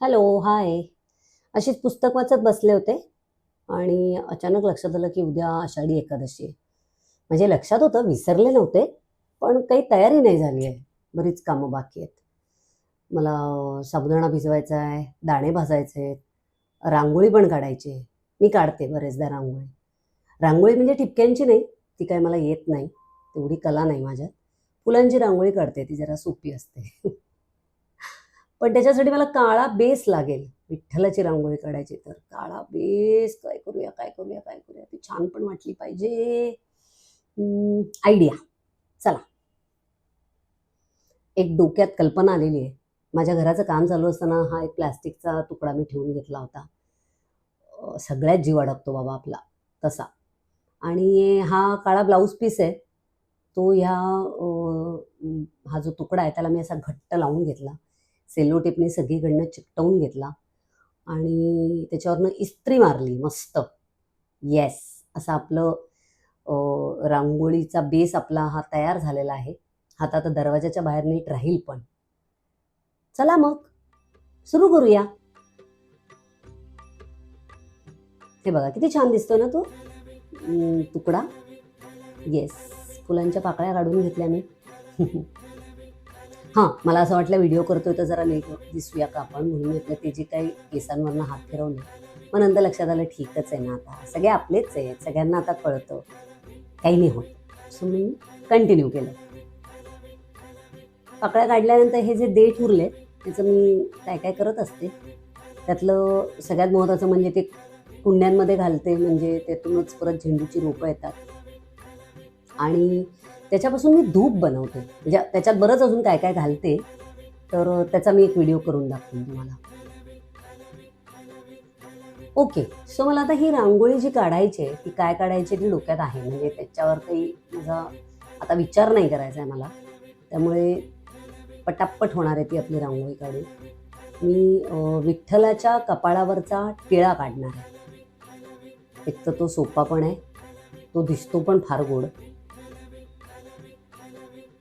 Hello hi अशीच पुस्तक वाचत बसले होते आणि अचानक लक्षात आलं की उद्या आषाढी एकादशी आहे. म्हणजे लक्षात होतं विसरले नव्हते पण काही तयारी नाही झाली आहे. बरीच कामं बाकी आहेत. मला साबुदाणा भिजवायचा आहे दाणे भाजायचे आहेत रांगोळी पण काढायची आहे. मी काढते बरेचदा रांगोळी. रांगोळी म्हणजे ठिपक्यांची नाही ती काय मला येत नाही. तेवढी कला नाही माझ्यात. फुलांची रांगोळी काढते ती जरा सोपी असते. पण त्याच्यासाठी मला काळा बेस लागेल. विठ्ठलाची रांगोळी काढायची तर. काळा बेस काय करूया काय करूया काय करूया. ती छान पण वाटली पाहिजे. आयडिया चला. एक डोक्यात कल्पना आलेली आहे. माझ्या घराचं काम चालू असताना हा एक प्लॅस्टिकचा तुकडा मी ठेवून घेतला होता. सगळ्यात जीव अडकतो बाबा आपला. तसा. आणि हा काळा ब्लाऊज पीस आहे. तो ह्या हा जो तुकडा आहे त्याला मी असा घट्ट लावून घेतला. सेलो टेपने सगळीकडनं चिकटवून घेतला आणि त्याच्यावरनं इस्त्री मारली मस्त. येस असं आपलं रांगोळीचा बेस आपला हा तयार झालेला आहे. हात आता दरवाजाच्या बाहेर नीट राहील पण. चला मग सुरू करूया. हे बघा किती छान दिसतोय ना तो? तुकडा. येस फुलांच्या पाकळ्या काढून घेतल्या मी. हां मला असं वाटलं व्हिडिओ करतोय तर जरा नीट दिसूया का आपण. म्हणून म्हटलं ते जे काही केसांवरनं हात फिरवले मग नंतर लक्षात आलं ठीकच आहे ना आता. सगळे आपलेच आहेत सगळ्यांना आता कळतं. काही नाही होत. सो मी कंटिन्यू केलं. पाकळ्या काढल्यानंतर हे जे देठ उरले त्याचं मी काय काय करत असते त्यातलं सगळ्यात महत्त्वाचं म्हणजे ते कुंड्यांमध्ये घालते म्हणजे त्यातूनच परत झेंडूची रोपं येतात. आणि त्याच्यापासून मी धूप बनवते. म्हणजे त्याच्यात बरंच अजून काय काय घालते तर त्याचा मी एक व्हिडिओ करून दाखवेन तुम्हाला. ओके सो मला आता ही रांगोळी जी काढायची आहे ती काय काढायची ती डोक्यात आहे. म्हणजे त्याच्यावर काही माझा आता विचार नाही करायचा आहे मला. त्यामुळे पटापट होणार आहे ती आपली रांगोळी काढून. मी विठ्ठलाच्या कपाळावरचा टिळा काढणार आहे. एक तर तो सोपा पण आहे तो दिसतो पण फार गोड.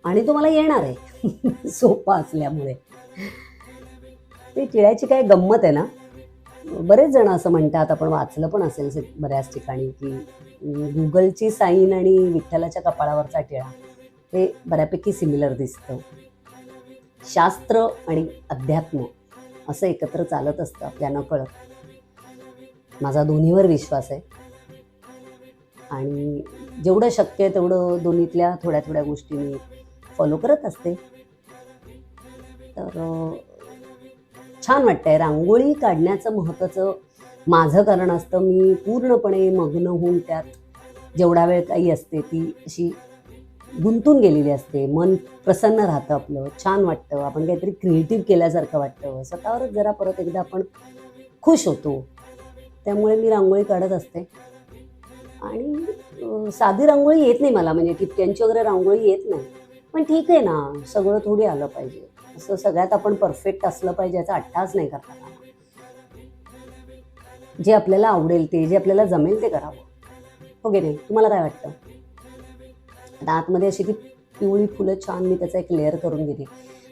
आणि तो मला येणार आहे. सोपा असल्यामुळे. ते टिळ्याची काय गंमत आहे ना? बरेच जण असं म्हणतात आपण वाचलं पण असेल बऱ्याच ठिकाणी की गुगलची साईन आणि विठ्ठलाच्या कपाळावरचा टिळा हे बऱ्यापैकी सिमिलर दिसतं. शास्त्र आणि अध्यात्म असं एकत्र चालत असतं आपल्या नकळत माझा दोन्हीवर विश्वास आहे. आणि जेवढं शक्य आहे तेवढं दोन्हीतल्या थोड्या थोड्या गोष्टी मी फॉलो करत असते. तर छान वाटतंय. रांगोळी काढण्याचं महत्त्वाचं माझं कारण असतं. मी पूर्णपणे मग्न होऊन त्यात जेवढा वेळ काही असते ती अशी गुंतून गेलेली असते. मन प्रसन्न राहतं आपलं. छान वाटतं. आपण काहीतरी क्रिएटिव्ह केल्यासारखं वाटतं. स्वतःवरच जरा परत एकदा आपण खुश होतो. त्यामुळे मी रांगोळी काढत असते. आणि साधी रांगोळी येत नाही मला. म्हणजे ठिपक्यांची वगैरे रांगोळी येत नाही. पण ठीक आहे ना सगळं थोडी आलं पाहिजे. असं सगळ्यात आपण परफेक्ट असलं पाहिजे याचा अट्टाच नाही करता जे आपल्याला आवडेल ते जे आपल्याला जमेल ते करावं. हो गे नाही? तुम्हाला काय वाटतं? आता आतमध्ये अशी ती पिवळी फुलं छान मी त्याचा एक लेअर करून घेते.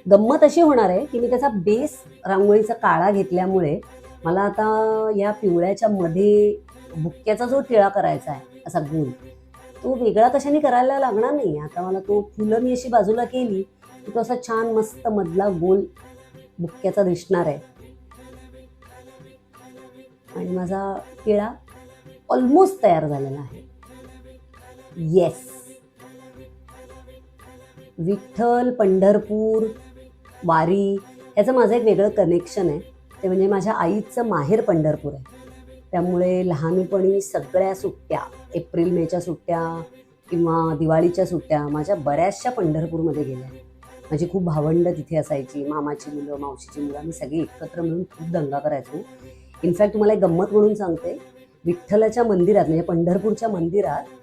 गंमत अशी होणार आहे की मी त्याचा बेस रांगोळीचा काळा घेतल्यामुळे मला आता या पिवळ्याच्या मध्ये भुक्क्याचा जो टिळा करायचा आहे असा गोल तो वेगळा कशाने करायला लागणार नाही आता मला तो फुलं मी अशी बाजूला केली की तो असा छान मस्त मधला गोल बुक्क्याचा दिसणार आहे. आणि माझा केळा ऑलमोस्ट तयार झालेला आहे. येस विठ्ठल पंढरपूर वारी याचं माझं एक वेगळं कनेक्शन आहे. ते म्हणजे माझ्या आईचं माहेर पंढरपूर आहे. त्यामुळे लहानपणी सगळ्या सुट्ट्या एप्रिल मेच्या सुट्ट्या किंवा दिवाळीच्या सुट्ट्या माझ्या बऱ्याचशा पंढरपूरमध्ये गेल्या. माझी खूप भावंड तिथे असायची. मामाची मुलं मावशीची मुलं आम्ही सगळी एकत्र मिळून खूप दंगा करायचो. इनफॅक्ट तुम्हाला एक गंमत म्हणून सांगते. विठ्ठलाच्या मंदिरात म्हणजे पंढरपूरच्या मंदिरात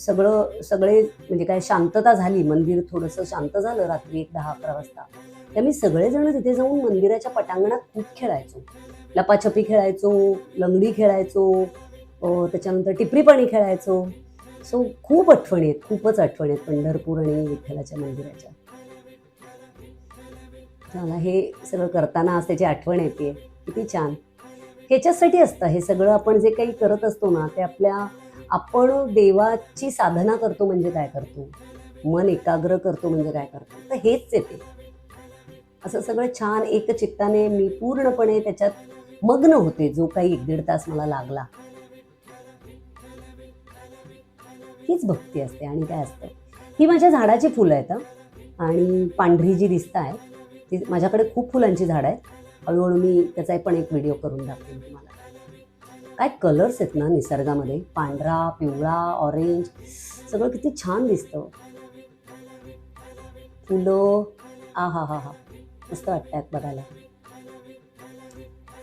सगळं सगळे म्हणजे काय शांतता झाली. मंदिर थोडंसं शांत झालं रात्री एक दहा अकरा वाजता. तर मी सगळेजण तिथे जाऊन मंदिराच्या पटांगणात खूप खेळायचो. लपाछपी खेळायचो लंगडी खेळायचो त्याच्यानंतर टिपरीपाणी खेळायचो. सो खूप आठवणी आहेत खूपच आठवणी आहेत पंढरपूर आणि विठ्ठलाच्या मंदिराच्या. मला हे सगळं करताना आज त्याची आठवण येते. किती छान. ह्याच्यासाठी असतं हे सगळं आपण जे काही करत असतो ना ते आपल्या आपण देवाची साधना करतो म्हणजे काय करतो? मन एकाग्र करतो म्हणजे काय करतो? तर हेच येते. असं सगळं छान एकचित्ताने मी पूर्णपणे त्याच्यात मग्न होते जो काही एक दीड तास मला लागला. हीच भक्ती असते आणि काय असतं? ही माझ्या झाडाची फुलं आहेत आणि पांढरी जी दिसत आहे ती माझ्याकडे खूप फुलांची झाडं आहेत. हळूहळू मी त्याचा पण एक व्हिडिओ करून दाखवेन तुम्हाला. काय कलर्स आहेत ना निसर्गामध्ये? पांढरा पिवळा ऑरेंज सगळं किती छान दिसतं. फुलं आ हा हा हा मस्त वाटतात बघायला.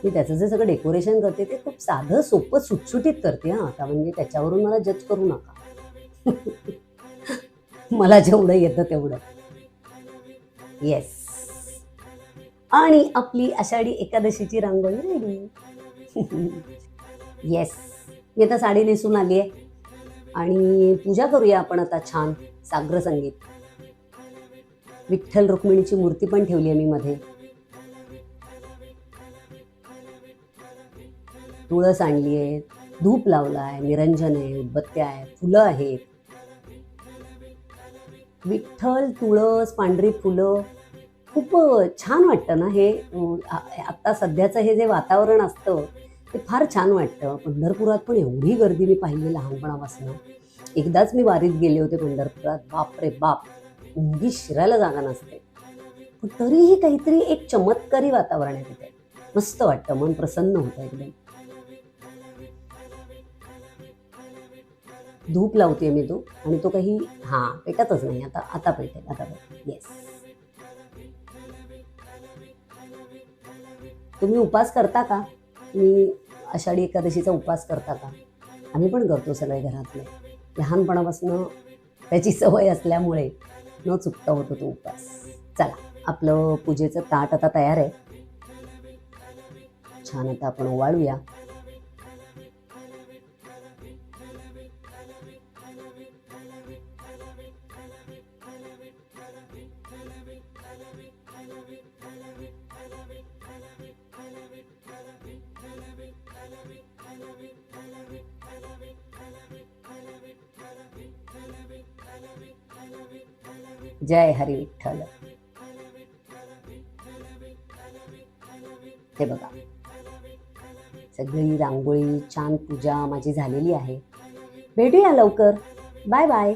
मी त्याचं जे सगळं डेकोरेशन करते ते खूप साधं सोपं सुटसुटीत करते हां. आता म्हणजे त्याच्यावरून मला जज करू नका. मला जेवढं येतं तेवढं. येस आणि आपली आषाढी एकादशीची रांगोळी रेडी येस मी आता साडी नेसून आली आहे. आणि पूजा करूया आपण आता छान साग्र संगीत विठ्ठल रुक्मिणीची मूर्ती पण ठेवली आहे मी मध्ये. तुळस आणली आहे धूप लावला आहे निरंजन आहे उदबत्त्या आहे फुलं आहेत. विठ्ठल तुळस पांढरी फुलं खूप छान वाटतं ना हे आत्ता सध्याचं हे जे वातावरण असतं ते फार छान वाटतं. पंढरपुरात पण एवढी गर्दी मी पाहिली लहानपणापासून. एकदाच मी वारीत गेले होते पंढरपुरात. बाप रे बाप मुंगी शिरायला जागा नसते. पण तरीही काहीतरी एक चमत्कारी वातावरण आहे तिथे. मस्त वाटतं मन प्रसन्न होतं एकदम. धूप लावते मी तो आणि तो काही हां पेटतच नाही. आता आता पेटेल आता पेटेल. येस तुम्ही उपास करता का? मी आषाढी एकादशीचा उपास करता का? आम्ही पण करतो सगळे घरातले. लहानपणापासून त्याची सवय असल्यामुळे न चुकता होतो तो उपास. चला आपलं पूजेचं ताट आता तयार आहे. छान आता आपण ओवाळूया. जय हरी विठ्ठल. हे बघा. सगळी रांगोळी छान पूजा माझी झालेली आहे. भेटूया लवकर. Bye bye.